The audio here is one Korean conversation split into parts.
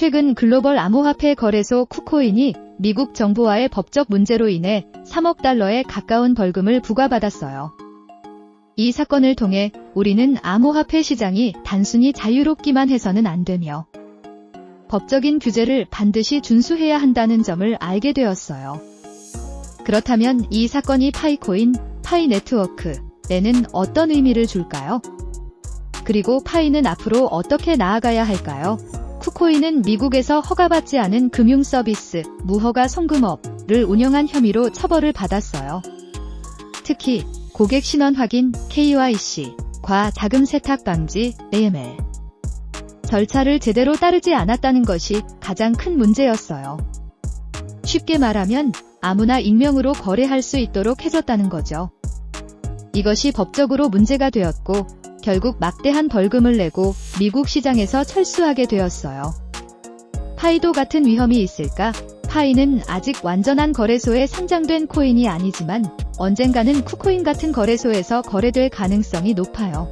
최근 글로벌 암호화폐 거래소 쿠코인이 미국 정부와의 법적 문제로 인해 3억 달러에 가까운 벌금을 부과받았어요. 이 사건을 통해 우리는 암호화폐 시장이 단순히 자유롭기만 해서는 안 되며 법적인 규제를 반드시 준수해야 한다는 점을 알게 되었어요. 그렇다면 이 사건이 파이코인, 파이 네트워크에는 어떤 의미를 줄까요? 그리고 파이는 앞으로 어떻게 나아가야 할까요? 쿠코인은 미국에서 허가받지 않은 금융 서비스, 무허가 송금업을 운영한 혐의로 처벌을 받았어요. 특히 고객 신원 확인, KYC, 과 자금 세탁 방지, AML 절차를 제대로 따르지 않았다는 것이 가장 큰 문제였어요. 쉽게 말하면 아무나 익명으로 거래할 수 있도록 해줬다는 거죠. 이것이 법적으로 문제가 되었고 결국 막대한 벌금을 내고 미국 시장에서 철수하게 되었어요. 파이도 같은 위험이 있을까? 파이는 아직 완전한 거래소에 상장된 코인이 아니지만 언젠가는 쿠코인 같은 거래소에서 거래될 가능성이 높아요.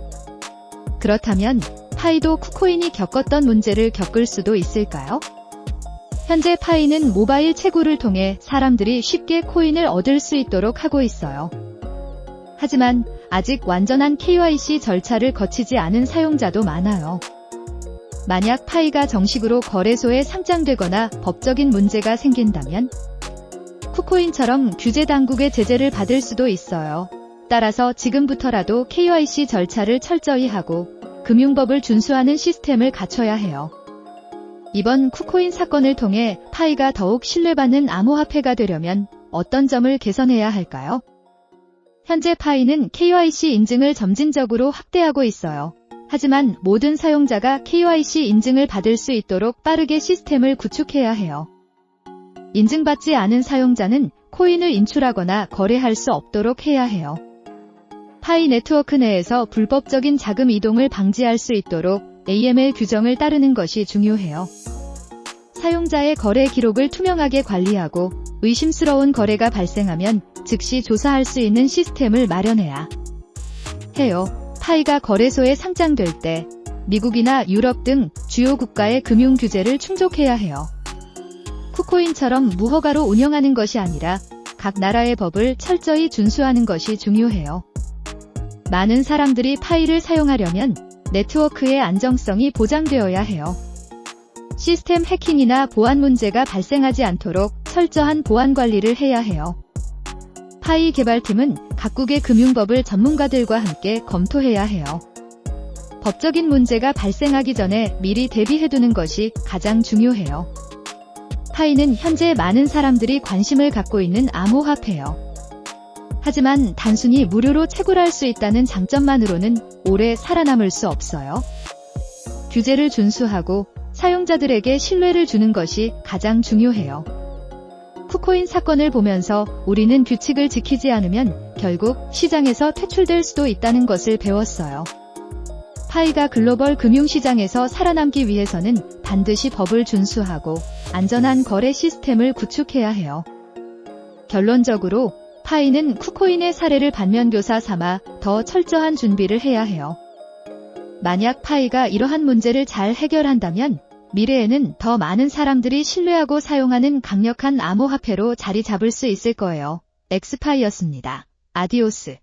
그렇다면 파이도 쿠코인이 겪었던 문제를 겪을 수도 있을까요? 현재 파이는 모바일 채굴을 통해 사람들이 쉽게 코인을 얻을 수 있도록 하고 있어요. 하지만 아직 완전한 KYC 절차를 거치지 않은 사용자도 많아요. 만약 파이가 정식으로 거래소에 상장되거나 법적인 문제가 생긴다면 쿠코인처럼 규제 당국의 제재를 받을 수도 있어요. 따라서 지금부터라도 KYC 절차를 철저히 하고 금융법을 준수하는 시스템을 갖춰야 해요. 이번 쿠코인 사건을 통해 파이가 더욱 신뢰받는 암호화폐가 되려면 어떤 점을 개선해야 할까요? 현재 파이는 KYC 인증을 점진적으로 확대하고 있어요. 하지만 모든 사용자가 KYC 인증을 받을 수 있도록 빠르게 시스템을 구축해야 해요. 인증받지 않은 사용자는 코인을 인출하거나 거래할 수 없도록 해야 해요. 파이 네트워크 내에서 불법적인 자금 이동을 방지할 수 있도록 AML 규정을 따르는 것이 중요해요. 사용자의 거래 기록을 투명하게 관리하고 의심스러운 거래가 발생하면 즉시 조사할 수 있는 시스템을 마련해야 해요. 파이가 거래소에 상장될 때 미국이나 유럽 등 주요 국가의 금융 규제를 충족해야 해요. 쿠코인처럼 무허가로 운영하는 것이 아니라 각 나라의 법을 철저히 준수하는 것이 중요해요. 많은 사람들이 파이를 사용하려면 네트워크의 안정성이 보장되어야 해요. 시스템 해킹이나 보안 문제가 발생하지 않도록 철저한 보안 관리를 해야 해요. 파이 개발팀은 각국의 금융법을 전문가들과 함께 검토해야 해요. 법적인 문제가 발생하기 전에 미리 대비해두는 것이 가장 중요해요. 파이는 현재 많은 사람들이 관심을 갖고 있는 암호화폐요. 하지만 단순히 무료로 채굴할 수 있다는 장점만으로는 오래 살아남을 수 없어요. 규제를 준수하고 사용자들에게 신뢰를 주는 것이 가장 중요해요. 쿠코인 사건을 보면서 우리는 규칙을 지키지 않으면 결국 시장에서 퇴출될 수도 있다는 것을 배웠어요. 파이가 글로벌 금융시장에서 살아남기 위해서는 반드시 법을 준수하고 안전한 거래 시스템을 구축해야 해요. 결론적으로 파이는 쿠코인의 사례를 반면교사 삼아 더 철저한 준비를 해야 해요. 만약 파이가 이러한 문제를 잘 해결한다면 미래에는 더 많은 사람들이 신뢰하고 사용하는 강력한 암호화폐로 자리 잡을 수 있을 거예요. 엑스파이였습니다. 아디오스.